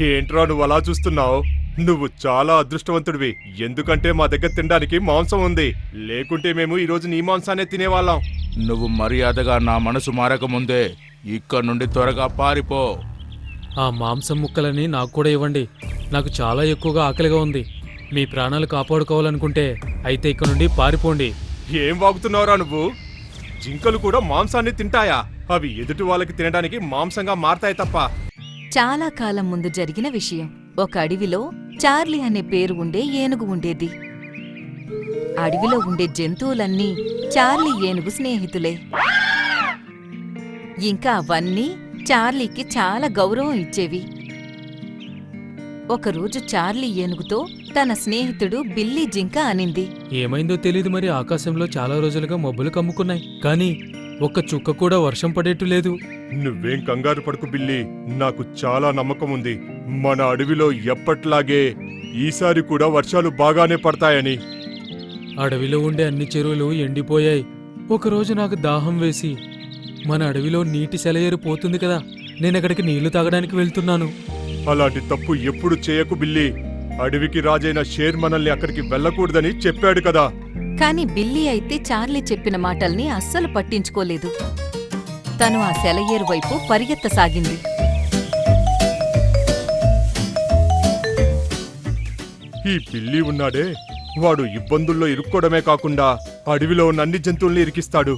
ఏంట్రా నువ్వు అలా చూస్తున్నావు? నువ్వు చాలా అదృష్టవంతుడివి. ఎందుకంటే మా దగ్గర తినడానికి మాంసం ఉంది. లేకుంటే మేము ఈ రోజు నీ మాంసానే తినేవాళ్ళం. నువ్వు మర్యాదగా నా మనసు మారకముందే ఇక్కడ నుండి త్వరగా పారిపో. ఆ మాంసం ముక్కలని నాకు కూడా ఇవ్వండి. నాకు చాలా ఎక్కువగా ఆకలిగా ఉంది. మీ ప్రాణాలు కాపాడుకోవాలనుకుంటే అయితే ఇక్కడ నుండి పారిపోండి. ఏం వాగుతున్నావురా నువ్వు? జింకలు కూడా మాంసాన్ని తింటాయా? అవి ఎదుటి వాళ్ళకి తినడానికి మాంసంగా మారతాయి తప్ప. చాలా కాలం ముందు జరిగిన విషయం. ఒక అడవిలో చార్లీ అనే పేరు ఉండే ఏనుగు ఉండేది. అడవిలో ఉండే జంతువులన్నీ చార్లీ ఏనుగు స్నేహితులే. ఇంకా అవన్నీ చార్లీకి చాలా గౌరవం ఇచ్చేవి. ఒకరోజు చార్లీ ఏనుగుతో తన స్నేహితుడు బిల్లీ జింక అనింది. ఏమైందో తెలీదు మరి ఆకాశంలో చాలా రోజులుగా మబ్బులు కమ్ముకున్నాయి. కానీ ఒక్క చుక్క కూడా వర్షం పడేట్టు లేదు. నువ్వేం కంగారు పడుకు బిల్లి నాకు చాలా నమ్మకం ఉంది. మన అడవిలో ఎప్పట్లాగే ఈసారి కూడా వర్షాలు బాగానే పడతాయని. అడవిలో ఉండే అన్ని చెరువులు ఎండిపోయాయి. ఒకరోజు నాకు దాహం వేసి మన అడవిలో నీటి సెలయేరు పోతుంది కదా నేను అక్కడికి నీళ్ళు తాగడానికి వెళ్తున్నాను. అలాంటి తప్పు ఎప్పుడు చేయకు బిల్లి అడవికి రాజైన షేర్ మనల్ని అక్కడికి వెళ్ళకూడదని చెప్పాడు కదా. కాని బిల్లీ అయితే చార్లీ చెప్పిన మాటల్ని అస్సలు పట్టించుకోలేదు. తను ఆ సెలయేరు వైపు పరిగెత్తసాగింది. ఈ బిల్లి ఉన్నాడే. వాడు ఇబ్బందుల్లో ఇరుక్కోవడమే కాకుండా అడవిలో ఉన్న అన్ని జంతువుల్ని ఇరికిస్తాడు.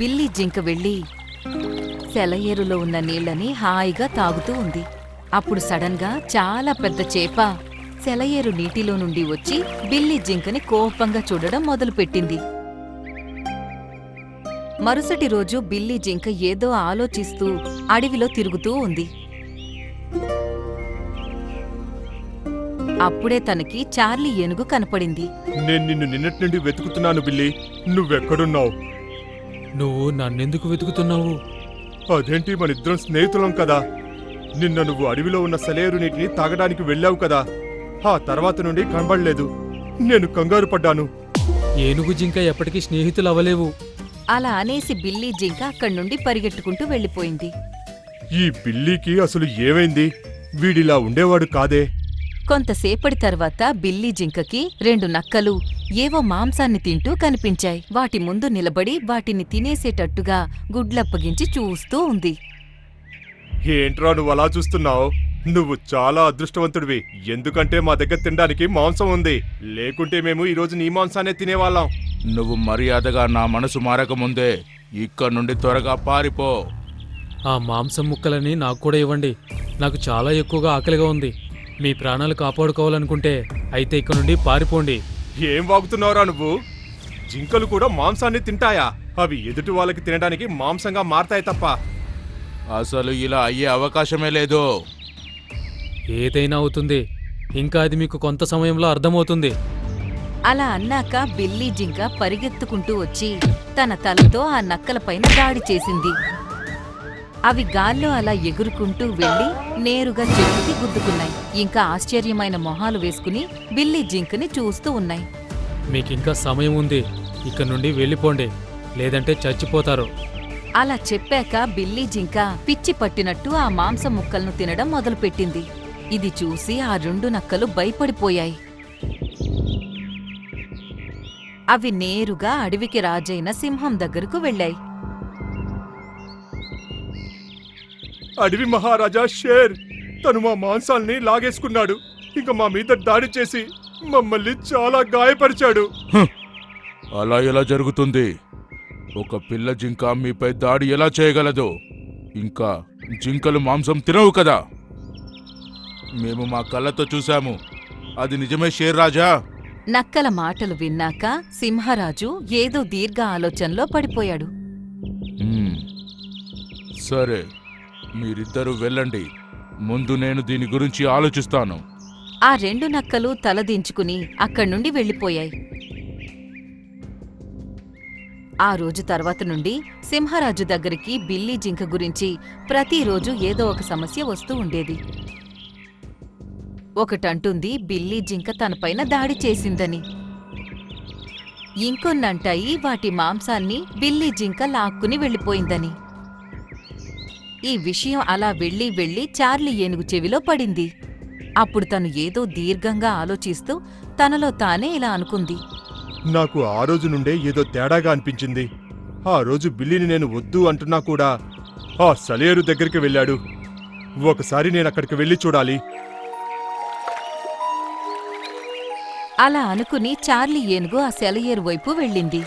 బిల్లీ జింక వెళ్ళి సెలయేరులో ఉన్న నీళ్ళని హాయిగా తాగుతూ ఉంది. అప్పుడు సడన్గా చాలా పెద్ద చేప సెలయేరు నీటిలో నుండి వచ్చి బిల్లీ జింకని కోపంగా చూడడం మొదలుపెట్టింది. మరుసటి రోజు బిల్లీ జింక ఏదో ఆలోచిస్తూ అడవిలో తిరుగుతూ ఉంది. అప్పుడే తనకి చార్లీ ఏనుగు కనపడింది. నేను నిన్ను నిన్నటి నుండి వెతుకుతున్నాను బిల్లి. నువ్వెక్కడున్నావు? నువ్వు నన్నెందుకు వెతుకుతున్నావు? అదేంటి మనిద్దరం స్నేహితులం కదా? నిన్న నువ్వు అడవిలో ఉన్న సెలయేరు నీటిని తాగడానికి వెళ్ళావు కదా? ఆ తర్వాత నుండి కనబడలేదు. నేను కంగారు పడ్డాను. ఏనుగు జింక ఎప్పటికీ స్నేహితులు అవ్వలేవు అలా అనేసి బిల్లీ జింక అక్కడి నుండి పరిగెట్టుకుంటూ వెళ్ళిపోయింది. ఈ బిల్లీకి అసలు ఏమైంది? వీడిలా ఉండేవాడు కాదే? కొంతసేపటి తర్వాత బిల్లీ జింకకి రెండు నక్కలు ఏవో మాంసాన్ని తింటూ కనిపించాయి. వాటి ముందు నిలబడి వాటిని తినేసేటట్టుగా గుడ్లప్పగించి చూస్తూ ఉంది. ఏంట్రా నువ్వు అలా చూస్తున్నావు? నువ్వు చాలా అదృష్టవంతుడివి. ఎందుకంటే మా దగ్గర తినడానికి మాంసం ఉంది. లేకుంటే మేము ఈ రోజు నీ మాంసానే తినేవాళ్ళం. నువ్వు మర్యాదగా నా మనసు మారకముందే ఇక్కడ నుండి త్వరగా పారిపో. ఆ మాంసం ముక్కలని నాకు కూడా ఇవ్వండి. నాకు చాలా ఎక్కువగా ఆకలిగా ఉంది. మీ ప్రాణాలు కాపాడుకోవాలనుకుంటే అయితే ఇక్కడ నుండి పారిపోండి. ఏం వాగుతున్నావురా నువ్వు? జింకలు కూడా మాంసాన్ని తింటాయా? అవి ఎదుటి వాళ్ళకి తినడానికి మాంసంగా మారతాయి తప్ప. అసలు ఇలా అయ్యే అవకాశమే లేదు. ఏదైనా అవుతుంది. ఇంకా అది మీకు కొంత సమయంలో అర్థమవుతుంది. అలా అన్నాక బిల్లీ జింక పరిగెత్తుకుంటూ వచ్చి తన తలతో ఆ నక్కలపైన దాడి చేసింది. అవి గాల్లో అలా ఎగురుకుంటూ వెళ్ళి నేరుగా చెట్టుకి గుద్దుకున్నాయి. ఇంకా ఆశ్చర్యమైన మొహాలు వేసుకుని బిల్లీ జింకని చూస్తూ ఉన్నాయి. మీకింకా సమయం ఉంది. ఇక్కడ నుండి వెళ్ళిపోండి. లేదంటే చచ్చిపోతారు. అలా చెప్పాక బిల్లీ జింక పిచ్చి పట్టినట్టు ఆ మాంసం ముక్కలను తినడం మొదలుపెట్టింది. ఇది చూసి ఆ రెండు నక్కలు భయపడిపోయాయి. అవి నేరుగా అడవికి రాజైన సింహం దగ్గరకు వెళ్ళాయి. అడవి మహారాజా షేర్ తను మా మాంసాల్ని లాగేసుకున్నాడు. ఇక మా మీద దాడి చేసి మమ్మల్ని చాలా గాయపరిచాడు. అలా ఎలా జరుగుతుంది? ఒక పిల్ల జింక మీపై దాడి ఎలా చేయగలదు? ఇంకా జింకలు మాంసం తినవు కదా? మేము మా కళ్ళతో చూశాము. అది నిజమే షేర్ రాజా. నక్కల మాటలు విన్నాక సింహరాజు ఏదో దీర్ఘ ఆలోచనలో పడిపోయాడు. మ్మ్. సరే మీరిద్దరూ వెళ్ళండి. ముందు నేను దీని గురించి ఆలోచిస్తాను. ఆ రెండు నక్కలు తలదించుకుని అక్కడి నుండి వెళ్ళిపోయాయి. ఆ రోజు తర్వాత నుండి సింహరాజు దగ్గరికి బిల్లీ జింక గురించి ప్రతిరోజు ఏదో ఒక సమస్య వస్తూ ఉండేది. ఒకటంటుంది బిల్లీ జింక తనపైన దాడి చేసిందని. ఇంకొన్నంటాయి వాటి మాంసాన్ని బిల్లీ జింక లాక్కుని వెళ్ళిపోయిందని. ఈ విషయం అలా వెళ్ళి వెళ్ళి చార్లీ ఏనుగు చెవిలో పడింది. అప్పుడు తను ఏదో దీర్ఘంగా ఆలోచిస్తూ తనలో తానే ఇలా అనుకుంది. నాకు ఆ రోజు నుండే ఏదో తేడాగా అనిపించింది. ఆ రోజు బిల్లిని నేను వద్దు అంటున్నా కూడా ఆ సలేరు దగ్గరికి వెళ్ళాడు. ఒకసారి నేను అక్కడికి వెళ్ళి చూడాలి. అలా అనుకుని చార్లీ ఏనుగు ఆ సెలయేరు వైపు వెళ్ళింది.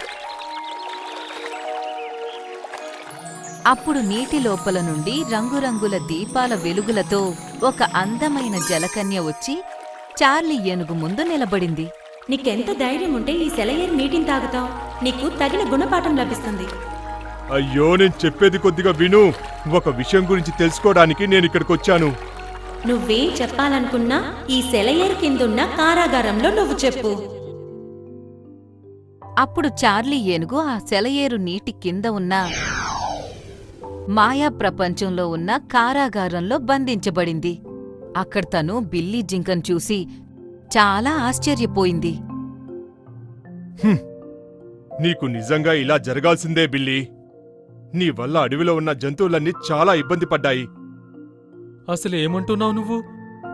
అప్పుడు నీటి లోపల నుండి రంగురంగుల దీపాల వెలుగులతో ఒక అందమైన జలకన్య వచ్చి చార్లీ ఏనుగు ముందు నిలబడింది. నీకెంత ధైర్యం ఉంటే ఈ సెలయేరు నీటిని తాగుతావు. నీకు తగిన గుణపాఠం లభిస్తుంది. అయ్యో నేను చెప్పేది కొద్దిగా విను. ఒక విషయం గురించి తెలుసుకోవడానికి నేను ఇక్కడికి వచ్చాను నువ్వేం చెప్పాలనుకున్నా ఈ సెలయేరు కిందున్న కారాగారంలో నువ్వు చెప్పు. అప్పుడు చార్లీ ఏనుగు ఆ సెలయేరు నీటి కింద ఉన్న మాయా ప్రపంచంలో ఉన్న కారాగారంలో బంధించబడింది. అక్కడ తను బిల్లీ జింకను చూసి చాలా ఆశ్చర్యపోయింది. నీకు నిజంగా ఇలా జరగాల్సిందే బిల్లి. నీ వల్ల అడవిలో ఉన్న జంతువులన్నీ చాలా ఇబ్బంది పడ్డాయి. అసలు ఏమంటున్నావు నువ్వు?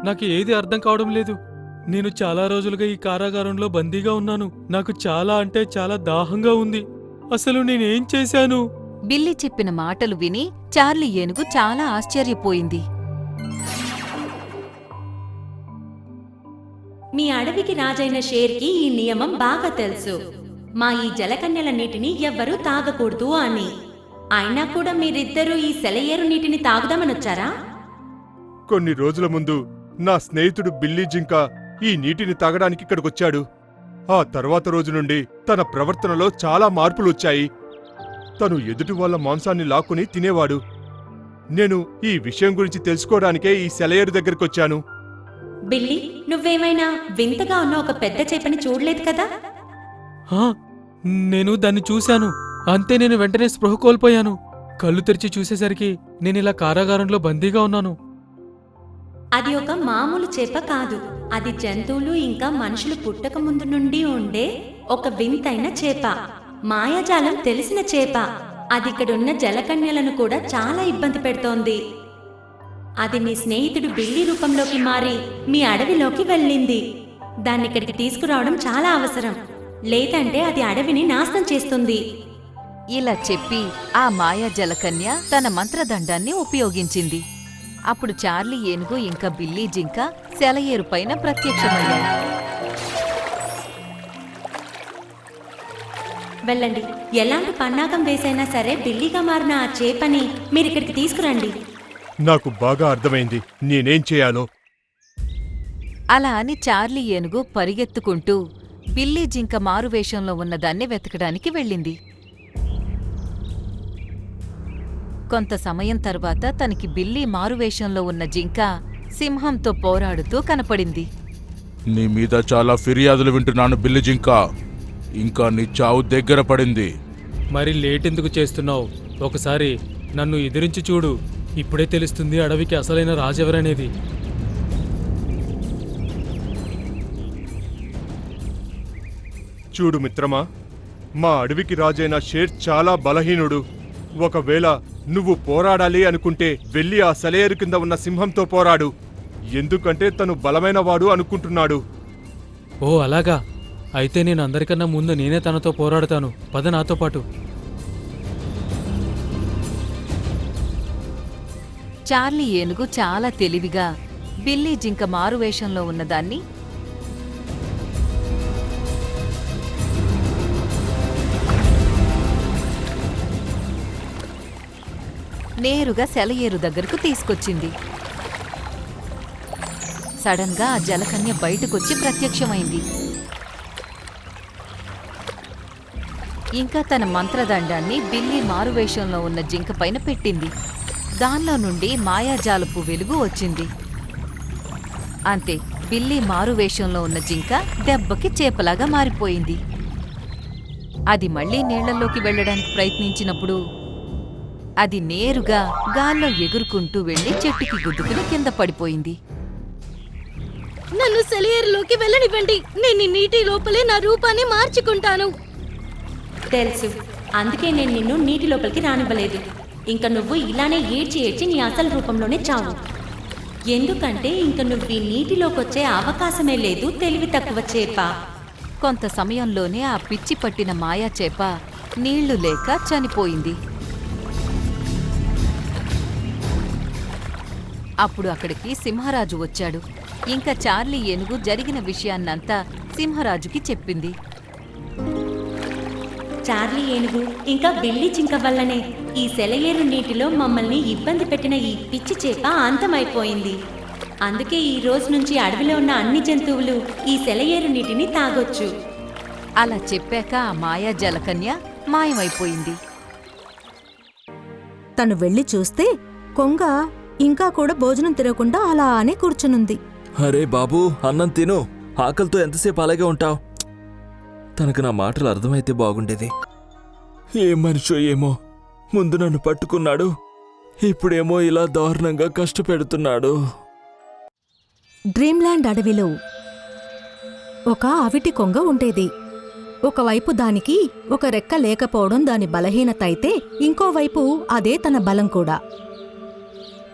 నాకు ఏది అర్థం కావడం లేదు. నేను చాలా రోజులుగా ఈ కారాగారంలో బందీగా ఉన్నాను. నాకు చాలా అంటే చాలా దాహంగా ఉంది. అసలు నేనేం చేశాను? బిల్లి చెప్పిన మాటలు విని చార్లీ ఏనుగు చాలా ఆశ్చర్యపోయింది. మీ అడవికి రాజైన షేర్కి ఈ నియమం బాగా తెలుసు. మా ఈ జలకన్యల నీటిని ఎవ్వరూ తాగకూడదు అని. అయినా కూడా మీరిద్దరూ ఈ సెలయేరు నీటిని తాగుదామనొచ్చారా? కొన్ని రోజుల ముందు నా స్నేహితుడు బిల్లీ జింక ఈ నీటిని తాగడానికి ఇక్కడికొచ్చాడు. ఆ తర్వాత రోజు నుండి తన ప్రవర్తనలో చాలా మార్పులు వచ్చాయి తను ఎదుటి వాళ్ళ మాంసాన్ని లాక్కుని తినేవాడు. నేను ఈ విషయం గురించి తెలుసుకోవడానికే ఈ సెలయేరు దగ్గరకొచ్చాను. బిల్లి నువ్వేమైనా వింతగా ఉన్న ఒక పెద్ద చేపని చూడలేదు కదా? హా, నేను దాన్ని చూశాను. అంతే నేను వెంటనే స్పృహ కోల్పోయాను. కళ్ళు తెరిచి చూసేసరికి నేను ఇలా కారాగారంలో బందీగా ఉన్నాను. అది ఒక మామూలు చేప కాదు. అది జంతువులు ఇంకా మనుషులు పుట్టక ముందు నుండి ఉండే ఒక వింతైన చేప. మాయాజాలం తెలిసిన చేప. అది ఇక్కడున్న జలకన్యలను కూడా చాలా ఇబ్బంది పెడుతోంది. అది మీ స్నేహితుడు బిల్లి రూపంలోకి మారి మీ అడవిలోకి వెళ్ళింది. దాన్ని ఇక్కడికి తీసుకురావడం చాలా అవసరం. లేదంటే అది అడవిని నాశనం చేస్తుంది. ఇలా చెప్పి ఆ మాయా జలకన్య తన మంత్రదండాన్ని ఉపయోగించింది. అప్పుడు చార్లీ ఏనుగు ఇంకా బిల్లీ జింక సెలయేరు పైన ప్రత్యక్షమయ్యాయి వెళ్ళండి. ఎలాంటి పన్నాగం వేసైనా సరే బిల్లిగా మారిన ఆ చేపని మీరు ఇక్కడికి తీసుకురండి. నాకు బాగా అర్థమైంది. నేనేం చేయాలో? అలా అని చార్లీ ఏనుగు పరిగెత్తుకుంటూ బిల్లీ జింక మారువేషంలో ఉన్నదాన్ని వెతకడానికి వెళ్ళింది. కొంత సమయం తర్వాత తనకి బిల్లీ మారువేషంలో ఉన్న జింక సింహంతో పోరాడుతూ కనపడింది. నీ మీద చాలా ఫిర్యాదులు వింటున్నాను బిల్లి జింక. ఇంకా నీ చావు దగ్గర పడింది. మరి లేటెందుకు చేస్తున్నావు? ఒకసారి నన్ను ఎదిరించి చూడు. ఇప్పుడే తెలుస్తుంది అడవికి అసలైన రాజెవరనేది. చూడు మిత్రమా మా అడవికి రాజైన షేర్ చాలా బలహీనుడు. ఒకవేళ నువ్వు పోరాడాలి అనుకుంటే వెళ్ళి ఆ సలేరు కింద ఉన్న సింహంతో పోరాడు. ఎందుకంటే తను బలమైనవాడు అనుకుంటున్నాడు. ఓ అలాగా. అయితే నేను అందరికన్నా ముందు నేనే తనతో పోరాడతాను. పద నాతో పాటు. చార్లీ ఏనుగు చాలా తెలివిగా బిల్లీ జింక మారువేషంలో ఉన్నదాన్ని నేరుగా సెలయేరు దగ్గరకు తీసుకొచ్చింది. సడన్గా ఆ జలకన్య బయటకొచ్చి ప్రత్యక్షమైంది. ఇంకా తన మంత్రదండాన్ని బిల్లి మారువేషంలో ఉన్న జింక పైన పెట్టింది. దానిలో నుండి మాయాజాలపు వెలుగు వచ్చింది. అంతే బిల్లి మారువేషంలో ఉన్న జింక దెబ్బకి చేపలాగా మారిపోయింది. అది మళ్ళీ నీళ్ళలోకి వెళ్ళడానికి ప్రయత్నించినప్పుడు అది నేరుగా గాల్లో ఎగురుకుంటూ వెళ్ళి చెట్టుకి గుద్దుకుని కింద పడిపోయింది. నన్ను సెలయేరులోకి వెళ్ళనివ్వండి. నేను నీటి లోపలే నా రూపాన్ని మార్చుకుంటాను. తెలుసు. అందుకే నేను నిన్ను నీటి లోపలికి రానివ్వలేదు. ఇంక నువ్వు ఇలానే ఏడ్చి ఏడ్చి నీ అసలు రూపంలోనే చావు. ఎందుకంటే ఇంక నువ్వు ఈ నీటిలోకి వచ్చే అవకాశమే లేదు తెలివి తక్కువ చేప. కొంత సమయంలోనే ఆ పిచ్చి పట్టిన మాయా చేప నీళ్ళు లేక చనిపోయింది. అప్పుడు అక్కడికి సింహరాజు వచ్చాడు. ఇంకా చార్లీ ఏనుగు జరిగిన విషయాన్నంతా సింహరాజుకి చెప్పింది. చార్లీ ఏనుగు ఇంకా బిల్లి జింక వల్లనే ఈ సెలయేరు నీటిలో మమ్మల్ని ఇబ్బంది పెట్టిన ఈ పిచ్చి చేప అంతమైపోయింది. అందుకే ఈ రోజు నుంచి అడవిలో ఉన్న అన్ని జంతువులు ఈ సెలయేరు నీటిని తాగొచ్చు. అలా చెప్పాక ఆ మాయా జలకన్య మాయమైపోయింది. తను వెళ్ళి చూస్తే కొంగ ఇంకా కూడా భోజనం తినకుండా అలానే కూర్చునుంది. అరే బాబూ అన్నం తిను. ఆకలితో ఎంతసేపు అలాగే ఉంటావు? తనకు నా మాటలు అర్థమైతే బాగుండేది. ఏ మనిషో ఏమో ముందు నన్ను పట్టుకున్నాడు. ఇప్పుడేమో ఇలా దారుణంగా కష్టపెడుతున్నాడు. డ్రీమ్లాండ్ అడవిలో ఒక అవిటి కొంగ ఉండేది. ఒకవైపు దానికి ఒక రెక్క లేకపోవడం దాని బలహీనత అయితే ఇంకోవైపు అదే తన బలం కూడా.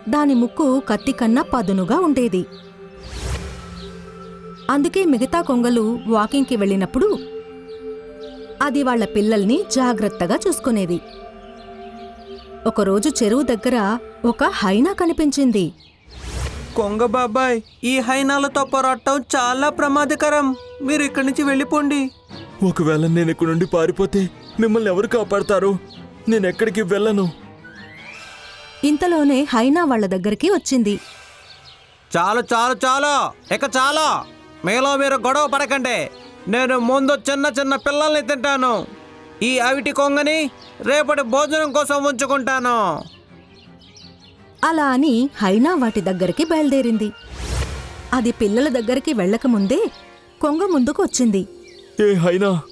దాని ముక్కు కత్తి కన్నా పదునుగా ఉండేది. అందుకే మిగతా కొంగలు వాకింగ్కి వెళ్ళినప్పుడు అది వాళ్ళ పిల్లల్ని జాగ్రత్తగా చూసుకునేది. ఒకరోజు చెరువు దగ్గర ఒక హైనా కనిపించింది. కొంగ బాబాయ్ ఈ హైనాలతో పోరాటం చాలా ప్రమాదకరం. మీరు ఇక్కడి నుంచి వెళ్ళిపోండి. ఒకవేళ నేను ఇక్కడ నుండి పారిపోతే మిమ్మల్ని ఎవరు కాపాడతారు? నేను ఎక్కడికి వెళ్ళను? ఇంతలోనే హైనా వాళ్ళ దగ్గరికి వచ్చింది. చాలు చాలు చాలు. ఇక చాలు. మీలో మీరు గొడవ పడకండి. నేను ముందు చిన్న చిన్న పిల్లల్ని తింటాను. ఈ అవిటి కొంగని రేపటి భోజనం కోసం ఉంచుకుంటాను. అలా అని హైనా వాటి దగ్గరికి బయలుదేరింది. అది పిల్లల దగ్గరికి వెళ్ళకముందే కొంగ ముందుకు వచ్చింది. ఏ హైనా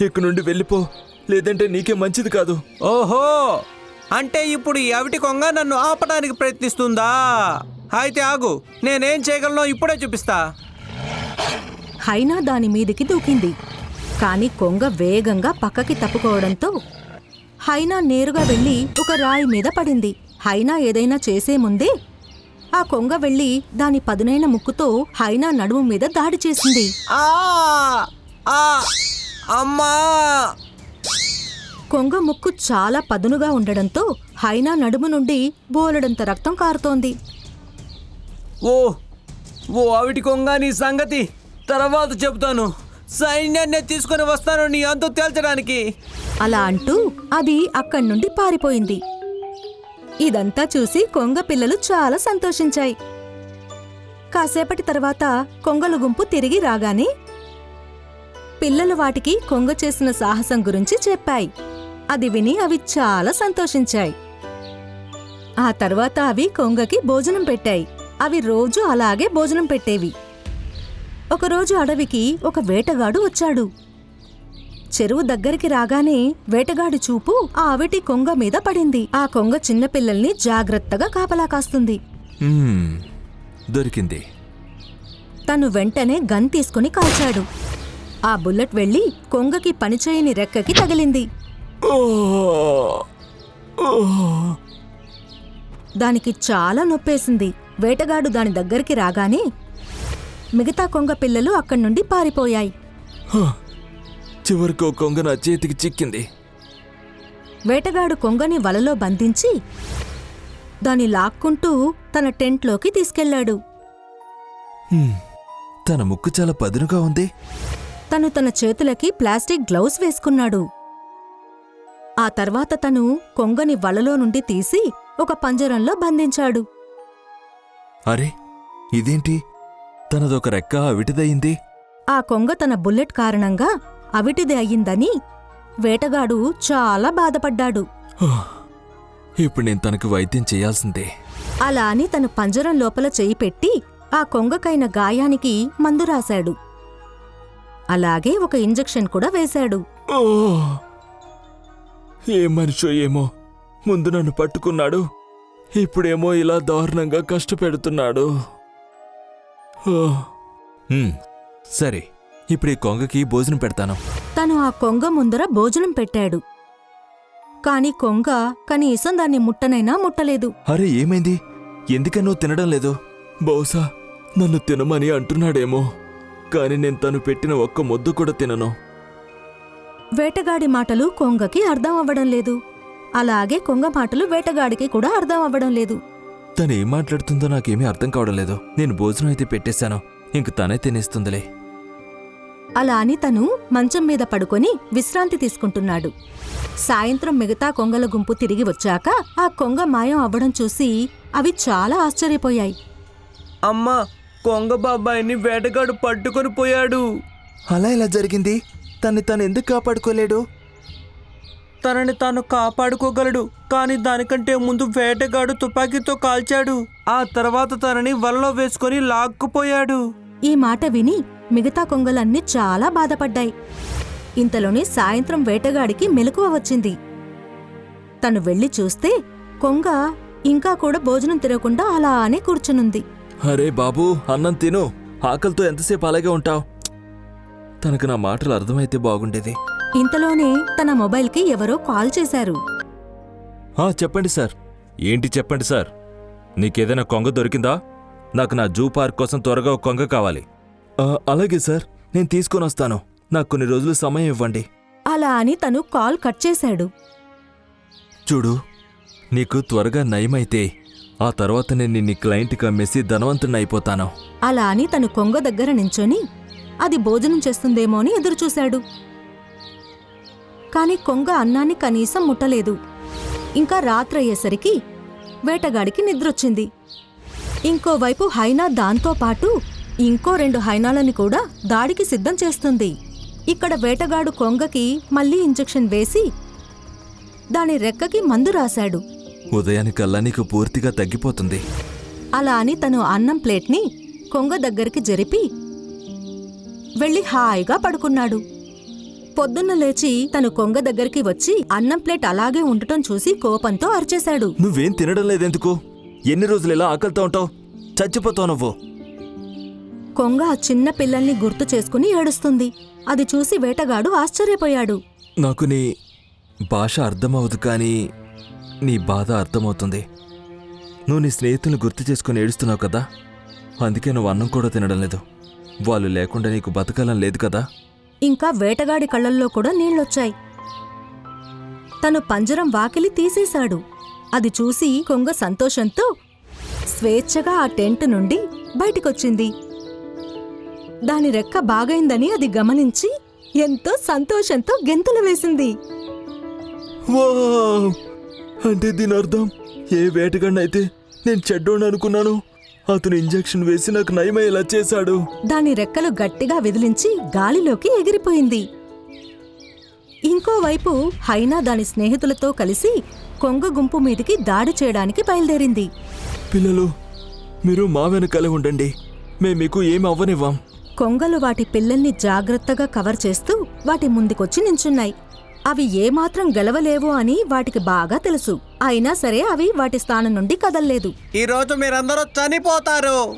ఇక్కడ నుండి వెళ్ళిపో. లేదంటే నీకే మంచిది కాదు. ఓహో! అంటే ఇప్పుడు ఈ అవిటి కొంగ నన్ను ఆపడానికి ప్రయత్నిస్తుందా? అయితే ఆగు నేనేం చేయగలనో ఇప్పుడే చూపిస్తా. హైనా దాని మీదికి దూకింది. కాని కొంగ వేగంగా పక్కకి తప్పుకోవడంతో హైనా నేరుగా వెళ్ళి ఒక రాయి మీద పడింది. హైనా ఏదైనా చేసే ముందే ఆ కొంగ వెళ్ళి దాని పదునైన ముక్కుతో హైనా నడుము మీద దాడి చేసింది. ఆ ఆ అమ్మా! కొంగ ముక్కు చాలా పదునుగా ఉండడంతో హైనా నడుము నుండి బోలెడంత రక్తం కారుతోంది. ఓ ఓ అవిటి కొంగ నీ సంగతి తర్వాత చెబుతాను. సైన్యాన్ని తీసుకొని వస్తాను నీ అంతు తేల్చడానికి. అలా అంటూ అది అక్కడి నుండి పారిపోయింది. ఇదంతా చూసి కొంగ పిల్లలు చాలా సంతోషించాయి. కాసేపటి తర్వాత కొంగల గుంపు తిరిగి రాగానే పిల్లలు వాటికి కొంగ చేసిన సాహసం గురించి చెప్పాయి. అది విని అవి చాలా సంతోషించాయి. ఆ తర్వాత అవి కొంగకి భోజనం పెట్టాయి. అవి రోజు అలాగే భోజనం పెట్టేవి. ఒకరోజు అడవికి ఒక వేటగాడు వచ్చాడు. చెరువు దగ్గరికి రాగానే వేటగాడి చూపు ఆ అవిటి కొంగ మీద పడింది. ఆ కొంగ చిన్నపిల్లల్ని జాగ్రత్తగా కాపలా కాస్తుంది. దొరికింది. తను వెంటనే గన్ తీసుకుని కాల్చాడు. ఆ బుల్లెట్ వెళ్ళి కొంగకి పనిచేయని రెక్కకి తగిలింది! దానికి చాలా నొప్పేసింది. వేటగాడు దాని దగ్గరికి రాగానే మిగతా కొంగ పిల్లలు అక్కడి నుండి పారిపోయాయి! చివరికి కొంగ నా చేతికి చిక్కింది. వేటగాడు కొంగని వలలో బంధించి దాన్ని లాక్కుంటూ తన టెంట్లోకి తీసుకెళ్ళాడు తన ముక్కు చాలా పదునుగా ఉంది. తను తన చేతులకి ప్లాస్టిక్ గ్లౌస్ వేసుకున్నాడు. ఆ తర్వాత తను కొంగని వలలో నుండి తీసి ఒక పంజరంలో బంధించాడు. అరే ఇదేంటి? తనదొక రెక్క విటిదయింది ఆ కొంగ తన బుల్లెట్ కారణంగా అవిటిది అయ్యిందని వేటగాడు చాలా బాధపడ్డాడు. ఇప్పుడు నేను తనకు వైద్యం చేయాల్సిందే. అలా అని తను పంజరం లోపల చేయి పెట్టి ఆ కొంగకైన గాయానికి మందు రాశాడు. అలాగే ఒక ఇంజెక్షన్ కూడా వేశాడు. ఓ! ఏ మనిషో ఏమో? ముందు నన్ను పట్టుకున్నాడు. ఇప్పుడేమో ఇలా దారుణంగా కష్టపెడుతున్నాడు! హ్మ్, సరే ఇప్పుడు ఈ కొంగకి భోజనం పెడతాను. తను ఆ కొంగ ముందర భోజనం పెట్టాడు. కాని కొంగ కనీసం దాన్ని ముట్టనైనా ముట్టలేదు. అరే ఏమైంది? ఎందుకని నువ్వు తినడం లేదు? బహుశా నన్ను తినమని అంటున్నాడేమో. కానీ నేను తను పెట్టిన ఒక్క ముద్దు కూడా తినను. వేటగాడి మాటలు కొంగకి అర్థం అవ్వడం లేదు. అలాగే కొంగ మాటలు వేటగాడికి కూడా అర్థం అవ్వడం లేదు. తను ఏం మాట్లాడుతుందో నాకేమీ అర్థం కావడం లేదు. నేను భోజనం అయితే పెట్టేశాను. ఇంక తనే తినేస్తుందిలే. అలా అని తను మంచం మీద పడుకొని విశ్రాంతి తీసుకుంటున్నాడు. సాయంత్రం మిగతా కొంగల గుంపు తిరిగి వచ్చాక ఆ కొంగ మాయం అవ్వడం చూసి అవి చాలా ఆశ్చర్యపోయాయి. అమ్మా కొంగ బాబాయిని వేటగాడు పట్టుకొని పోయాడు. అలా ఎలా జరిగింది? తన్ని తను ఎందుకు కాపాడుకోలేడు? తనని తాను కాపాడుకోగలడు కానీ దానికంటే ముందు వేటగాడు తుపాకీతో కాల్చాడు. ఆ తర్వాత తనని వలలో వేసుకొని లాక్కుపోయాడు. ఈ మాట విని మిగతా కొంగలన్నీ చాలా బాధపడ్డాయి. ఇంతలోనే సాయంత్రం వేటగాడికి మెలకువ వచ్చింది. తను వెళ్ళి చూస్తే కొంగ ఇంకా కూడా భోజనం తినకుండా అలానే కూర్చునుంది. అరే బాబూ అన్నం తిను. ఆకలితో ఎంతసేపు అలాగే ఉంటావు? తనకు నా మాటలు అర్థమైతే బాగుండేది. ఇంతలోనే తన మొబైల్కి ఎవరో కాల్ చేశారు. ఆ, చెప్పండి సార్. ఏంటి చెప్పండి సార్? నీకేదైనా కొంగ దొరికిందా? నాకు నా జూ పార్క్ కోసం త్వరగా ఒక కొంగ కావాలి. ఆ, అలాగే సార్. నేను తీసుకొని వస్తాను. నాకు కొన్ని రోజులు సమయం ఇవ్వండి. అలా అని తను కాల్ కట్ చేశాడు. చూడు నీకు త్వరగా నయమైతే ఆ తర్వాత నేను నీ క్లయింట్కి అమ్మేసి ధనవంతుని అయిపోతాను. అలా అని తను కొంగ దగ్గర నించొని అది భోజనం చేస్తుందేమో అని ఎదురుచూశాడు. కాని కొంగ అన్నాన్ని కనీసం ముట్టలేదు. ఇంకా రాత్రయ్యేసరికి వేటగాడికి నిద్రొచ్చింది. ఇంకోవైపు హైనా దాంతో పాటు ఇంకో రెండు హైనాలని కూడా దాడికి సిద్ధం చేస్తుంది. ఇక్కడ వేటగాడు కొంగకి మళ్ళీ ఇంజెక్షన్ వేసి దాని రెక్కకి మందు రాశాడు. ఉదయానికల్లా నీకు పూర్తిగా తగ్గిపోతుంది. అలా అని తను అన్నం ప్లేట్ని కొంగ దగ్గరికి జరిపి వెళ్ళి హాయిగా పడుకున్నాడు. పొద్దున్న లేచి తను కొంగ దగ్గరికి వచ్చి అన్నం ప్లేట్ అలాగే ఉండటం చూసి కోపంతో అరిచేశాడు. నువ్వేం తినడం లేదెందుకు? ఎన్ని రోజులు ఇలా ఆకలితో ఉంటావు? చచ్చిపోతావు నువ్వు. కొంగ ఆ చిన్న పిల్లల్ని గుర్తు చేసుకుని ఏడుస్తుంది. అది చూసి వేటగాడు ఆశ్చర్యపోయాడు. నాకు నీ భాష అర్థమవదు కానీ నీ బాధ అర్థమవుతుంది. నువ్వు నీ స్నేహితులను గుర్తు చేసుకుని ఏడుస్తున్నావు కదా? అందుకే నువ్వు అన్నం కూడా తినడం లేదు. వాళ్ళు లేకుండా నీకు బతకాలని లేదు కదా? ఇంకా వేటగాడి కళ్ళల్లో కూడా నీళ్ళొచ్చాయి తను పంజరం వాకిలి తీసేశాడు. అది చూసి కొంగ సంతోషంతో స్వేచ్ఛగా ఆ టెంట్ నుండి బయటికొచ్చింది. దాని రెక్క బాగైందని అది గమనించి ఎంతో సంతోషంతో గెంతులు వేసింది. వావ్! అంటే దీని అర్థం ఏ వేటగాడినైతే నేను చెడ్డోడు అనుకున్నాను? అతను ఇంజెక్షన్ వేసి నాకు నయమయ్యేలా చేశాడు. దాని రెక్కలు గట్టిగా విదిలించి గాలిలోకి ఎగిరిపోయింది. ఇంకోవైపు హైనా దాని స్నేహితులతో కలిసి కొంగ గుంపు మీదికి దాడి చేయడానికి బయలుదేరింది. పిల్లలు మీరు మా వెనకాలే ఉండండి. మేము మీకు ఏమి అవ్వనివ్వం. కొంగలు వాటి పిల్లల్ని జాగ్రత్తగా కవర్ చేస్తూ వాటి ముందుకొచ్చి నించున్నాయి. అవి ఏమాత్రం గెలవలేవు అని వాటికి బాగా తెలుసు. అయినా సరే అవి వాటి స్థానం నుండి కదల్లేదు. ఈ రోజు మీరందరూ చనిపోతారు.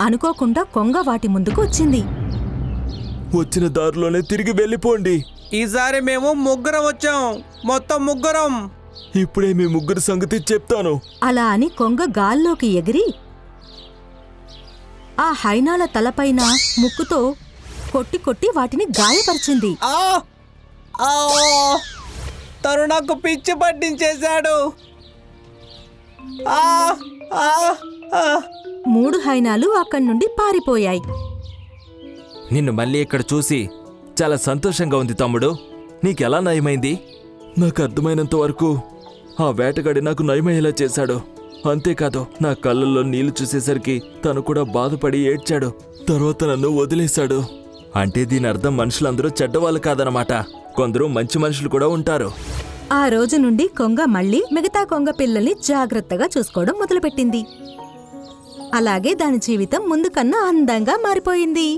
అనుకోకుండా కొంగ వాటి ముందుకు వచ్చింది. వచ్చిన దారిలోనే తిరిగి వెళ్ళిపోండి. ఈసారి మేము ముగ్గురం వచ్చాం. మొత్తం ముగ్గురం. ఇప్పుడే మీ ముగ్గురు సంగతి చెప్తాను. అలా అని కొంగ గాల్లోకి ఎగిరి ఆ హైనాల తలపైన ముక్కుతో కొట్టి కొట్టి వాటిని గాయపరిచింది. ఆ! ఆ! తను నాకు పిచ్చి పట్టించేశాడు ఆ! ఆ! ఆ! మూడు హైనాలు అక్కడి నుండి పారిపోయాయి నిన్ను మళ్ళీ ఇక్కడ చూసి చాలా సంతోషంగా ఉంది తమ్ముడు నీకెలా నయమైంది నాకు అర్థమైనంత వరకు ఆ వేటగాడి నాకు నయమయ్యేలా చేశాడు అంతేకాదు నా కళ్ళల్లో నీళ్ళు చూసేసరికి తను కూడా బాధపడి ఏడ్చాడు తర్వాత నన్ను వదిలేశాడు అంటే దీని అర్థం మనుషులందరూ చెడ్డవాళ్ళు కాదనమాట కొందరు మంచి మనుషులు కూడా ఉంటారు. ఆ రోజు నుండి కొంగ మళ్ళీ మిగతా కొంగ పిల్లల్ని జాగ్రత్తగా చూసుకోవడం మొదలుపెట్టింది. అలాగే దాని జీవితం ముందు కన్నా అందంగా మారిపోయింది.